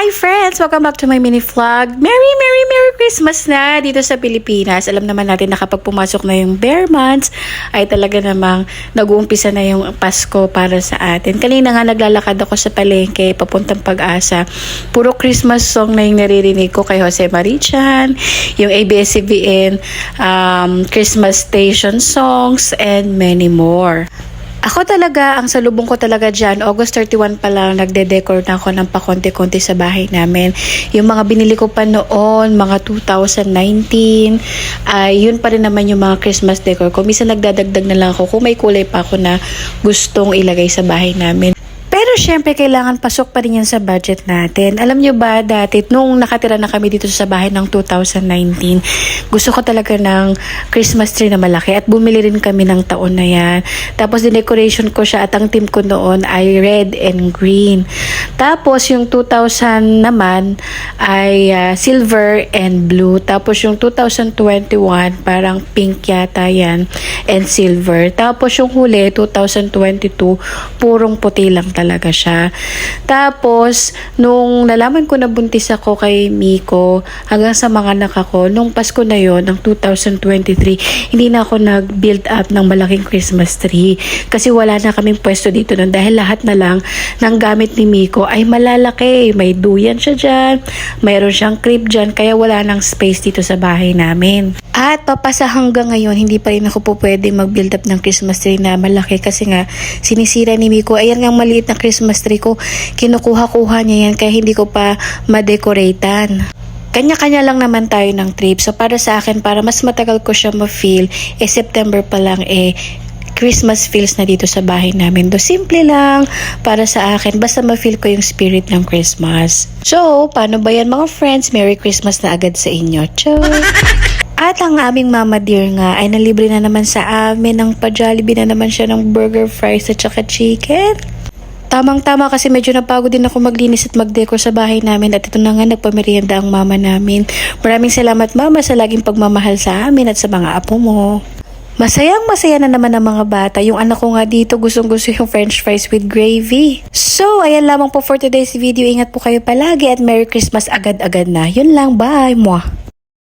Hi friends! Welcome back to my mini vlog. Merry, Merry, Merry Christmas na dito sa Pilipinas. Alam naman natin na kapag pumasok na yung bare months, ay talaga namang nag-uumpisa na yung Pasko para sa atin. Kanina nga naglalakad ako sa palengke, papuntang pag-asa. Puro Christmas song na yung naririnig ko kay Jose Marichan, yung ABS-CBN um, Christmas Station songs, and many more. Ako talaga, ang salubong ko talaga dyan, August 31 pa lang, nagde-decor na ako ng pakonti-konti sa bahay namin. Yung mga binili ko pa noon, mga 2019, ay yun pa rin naman yung mga Christmas decor ko. Minsan nagdadagdag na lang ako kung may kulay pa ako na gustong ilagay sa bahay namin. Syempre, kailangan pasok pa rin yan sa budget natin. Alam nyo ba, dati, nung nakatira na kami dito sa bahay ng 2019, gusto ko talaga ng Christmas tree na malaki at bumili rin kami ng taon na yan. Tapos, decoration ko siya at ang team ko noon ay red and green. Tapos, yung 2000 naman ay ah, silver and blue. Tapos, yung 2021, parang pink yata yan and silver. Tapos, yung huli, 2022, purong puti lang talaga siya. Tapos, nung nalaman ko na buntis ako kay Miko, hanggang sa mga anak ako, nung Pasko na yon ng 2023, hindi na ako nag-build up ng malaking Christmas tree. Kasi wala na kaming pwesto dito nun dahil lahat na lang ng gamit ni Miko ay malalaki. May duyan siya dyan, mayroon siyang crib dyan, kaya wala nang space dito sa bahay namin. At papasa hanggang ngayon, hindi pa rin ako po pwedeng mag-build up ng Christmas tree na malaki kasi nga sinisira ni Miko. Ayan nga maliit na Christmas tree ko, kinukuha-kuha niya yan kaya hindi ko pa ma-decoratean. Kanya-kanya lang naman tayo ng trip. So para sa akin, para mas matagal ko siya ma-feel, eh September pa lang eh Christmas feels na dito sa bahay namin. Do simple lang para sa akin. Basta ma-feel ko yung spirit ng Christmas. So, paano ba yan mga friends? Merry Christmas na agad sa inyo. Ciao! At ang aming mama dear nga ay nalibre na naman sa amin ng pa-Jollibee na naman siya ng burger, fries at saka chicken. Tamang-tama kasi medyo napagod din ako maglinis at mag-decor sa bahay namin at ito na nga nagpamerienda ang mama namin. Maraming salamat mama sa laging pagmamahal sa amin at sa mga apo mo. Masayang masaya na naman ang mga bata. Yung anak ko nga dito gustong gusto yung french fries with gravy. So, ayan lamang po for today's video. Ingat po kayo palagi at Merry Christmas agad-agad na. Yun lang, bye! Mwah!